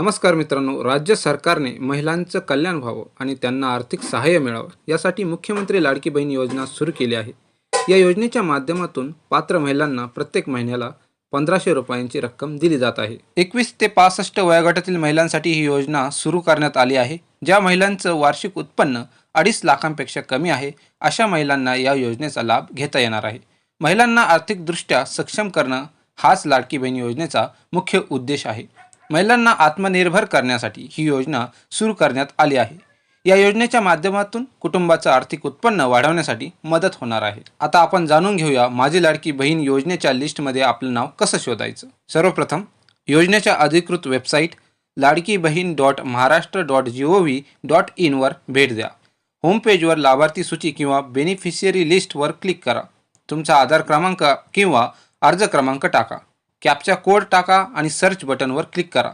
नमस्कार मित्रांनो राज्य सरकारने महिलांचं कल्याण व्हावं आणि त्यांना आर्थिक सहाय्य मिळावं यासाठी मुख्यमंत्री लाडकी बहीण योजना सुरू केली आहे. या योजनेच्या माध्यमातून पात्र महिलांना प्रत्येक महिन्याला पंधराशे रुपयांची रक्कम दिली जात आहे. एकवीस ते पासष्ट वयोगटातील महिलांसाठी ही योजना सुरू करण्यात आली आहे ज्या महिलांचं वार्षिक उत्पन्न अडीच लाखांपेक्षा कमी आहे अशा महिलांना या योजनेचा लाभ घेता येणार आहे. महिलांना आर्थिकदृष्ट्या सक्षम करणं हाच लाडकी बहीण योजनेचा मुख्य उद्देश आहे. महिलांना आत्मनिर्भर करण्यासाठी ही योजना सुरू करण्यात आली आहे. या योजनेच्या माध्यमातून कुटुंबाचं आर्थिक उत्पन्न वाढवण्यासाठी मदत होणार आहे. आता आपण जाणून घेऊया माझी लाडकी बहीण योजनेच्या लिस्टमध्ये आपलं नाव कसं शोधायचं? सर्वप्रथम योजनेच्या अधिकृत website Ladki Bahin dot Maharashtra dot G O V dot इनवर भेट द्या. होमपेजवर लाभार्थी सूची किंवा बेनिफिशियरी लिस्टवर क्लिक करा. तुमचा आधार क्रमांक किंवा अर्ज क्रमांक टाका. कॅपचा कोड टाका आणि सर्च बटनवर क्लिक करा.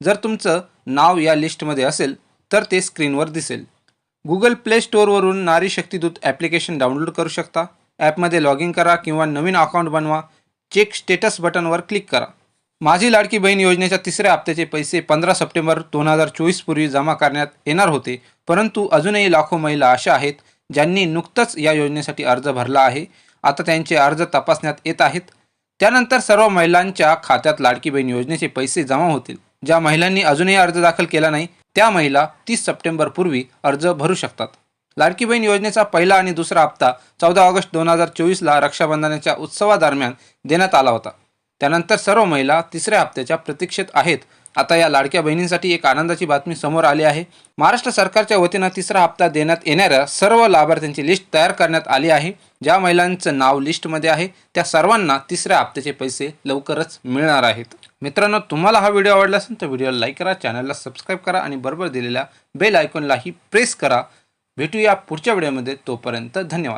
जर तुमचं नाव या लिस्टमध्ये असेल तर ते स्क्रीनवर दिसेल. गुगल प्ले स्टोअरवरून नारी शक्तीदूत ॲप्लिकेशन डाउनलोड करू शकता. ॲपमध्ये लॉग इन करा किंवा नवीन अकाउंट बनवा. चेक स्टेटस बटनवर क्लिक करा. माझी लाडकी बहीण योजनेच्या तिसऱ्या हप्त्याचे पैसे पंधरा सप्टेंबर दोन हजार चोवीसपूर्वी जमा करण्यात येणार होते. परंतु अजूनही लाखो महिला अशा आहेत ज्यांनी नुकतंच या योजनेसाठी अर्ज भरला आहे. आता त्यांचे अर्ज तपासण्यात येत आहेत. त्यानंतर सर्व महिलांच्या खात्यात लाडकी बहीण योजनेचे पैसे जमा होतील. ज्या महिलांनी अजूनही अर्ज दाखल केला नाही त्या महिला तीस सप्टेंबर पूर्वी अर्ज भरू शकतात. लाडकी बहीण योजनेचा पहिला आणि दुसरा हप्ता चौदा ऑगस्ट दोन हजार चोवीसला रक्षाबंधनाच्या उत्सवादरम्यान देण्यात आला होता. त्यानंतर सर्व महिला तिसऱ्या हप्त्याच्या प्रतीक्षेत आहेत आता या लाडक्या बहिणींसाठी एक आनंदाची बातमी समोर आली आहे. महाराष्ट्र सरकारच्या वतीनं तिसरा हप्ता देण्यात येणाऱ्या सर्व लाभार्थ्यांची लिस्ट तयार करण्यात आली आहे. ज्या महिलांचं नाव लिस्टमध्ये आहे त्या सर्वांना तिसऱ्या हप्त्याचे पैसे लवकरच मिळणार आहेत. मित्रांनो तुम्हाला हा व्हिडिओ आवडला असेल तर व्हिडिओला लाईक करा चॅनलला सबस्क्राईब करा आणि बरोबर दिलेल्या बेल आयकॉनलाही प्रेस करा. भेटूया पुढच्या व्हिडिओमध्ये. तोपर्यंत धन्यवाद.